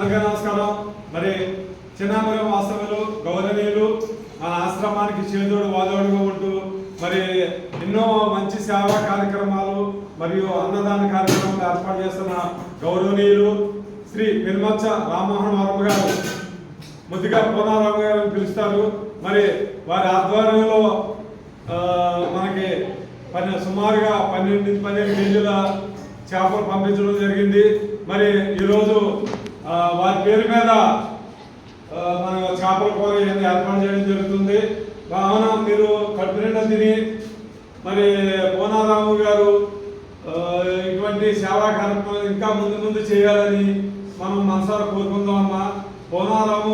అందరికీ నమస్కారం మరి చిన్నాపురం వాస్తవులు గౌరవీయులు మన ఆశ్రమానికి చేదోడు వాదోడుగా ఉంటూ మరి ఎన్నో మంచి సేవా కార్యక్రమాలు మరియు అన్నదాన కార్యక్రమాలు ఏర్పాటు చేస్తున్న గౌరవనీయులు శ్రీ పెనుమచ్చ రామ్మోహన్ వర్మ గారు. ముద్దుగా పూర్ణారామ గారు పిలుస్తారు. మరి వారి ఆధ్వర్యంలో మనకి పన్నె సుమారుగా పన్నెండు పన్నెండు కేజీల చేపలు పంపించడం జరిగింది. మరి ఈరోజు వారి పేరు మీద మనం మన చేపల కూర ఇవన్నీ ఏర్పాటు చేయడం జరుగుతుంది. కావున మీరు కడుపు తిని మరి పూనారాము గారు ఇటువంటి సేవా కార్యక్రమాలు ఇంకా ముందు ముందు చేయాలని మనం మనసారా కోరుకుందామమ్మా అమ్మా.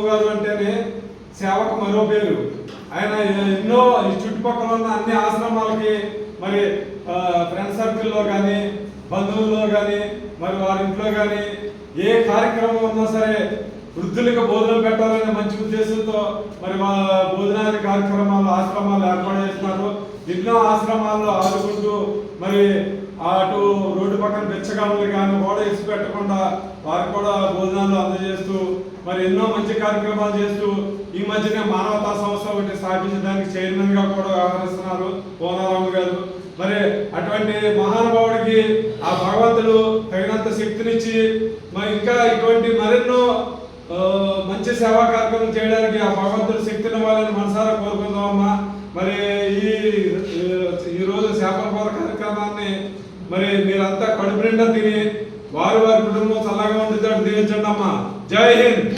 గారు అంటేనే సేవకు మరో పేరు. ఆయన ఎన్నో ఈ చుట్టుపక్కల ఉన్న అన్ని ఆశ్రమాలకి మరి ఫ్రెండ్ సర్కిల్లో కానీ బంధువుల్లో కానీ మరి వారి ఇంట్లో కానీ ఏ కార్యక్రమం ఉన్నా సరే వృద్ధులకు భోజనం పెట్టాలనే మంచి ఉద్దేశంతో మరి మా భోజనాది కార్యక్రమాలు ఆశ్రమాలు ఏర్పాటు చేస్తున్నారు. ఎన్నో ఆశ్రమాల్లో ఆదుకుంటూ మరి అటు రోడ్డు పక్కన బెచ్చగాళ్ళు కానీ గోడ ఇసి పెట్టకుండా వారికి కూడా భోజనాలు అందజేస్తూ మరి ఎన్నో మంచి కార్యక్రమాలు చేస్తూ ఈ మధ్యనే మానవతా సంస్థ ఒకటి స్థాపించడానికి చైర్మన్గా కూడా వ్యవహరిస్తున్నారు కోనారాము గారు. మరి అటువంటి మహానుభావుడికి ఆ భగవంతుడు తగినంత శక్తినిచ్చి మరి ఇంకా ఇటువంటి మరెన్నో మంచి సేవా కార్యక్రమం చేయడానికి ఆ భగవంతుడు శక్తిని వాళ్ళని మనసారా కోరుకుందామమ్మా. మరి ఈ ఈరోజు రోజు చేపల కూర కార్యక్రమాన్ని మరి మీరంతా కడుపు నిండా తిని వారి వారి కుటుంబం చల్లగా ఉంటుంది దీవించండి అమ్మా జై హింద్.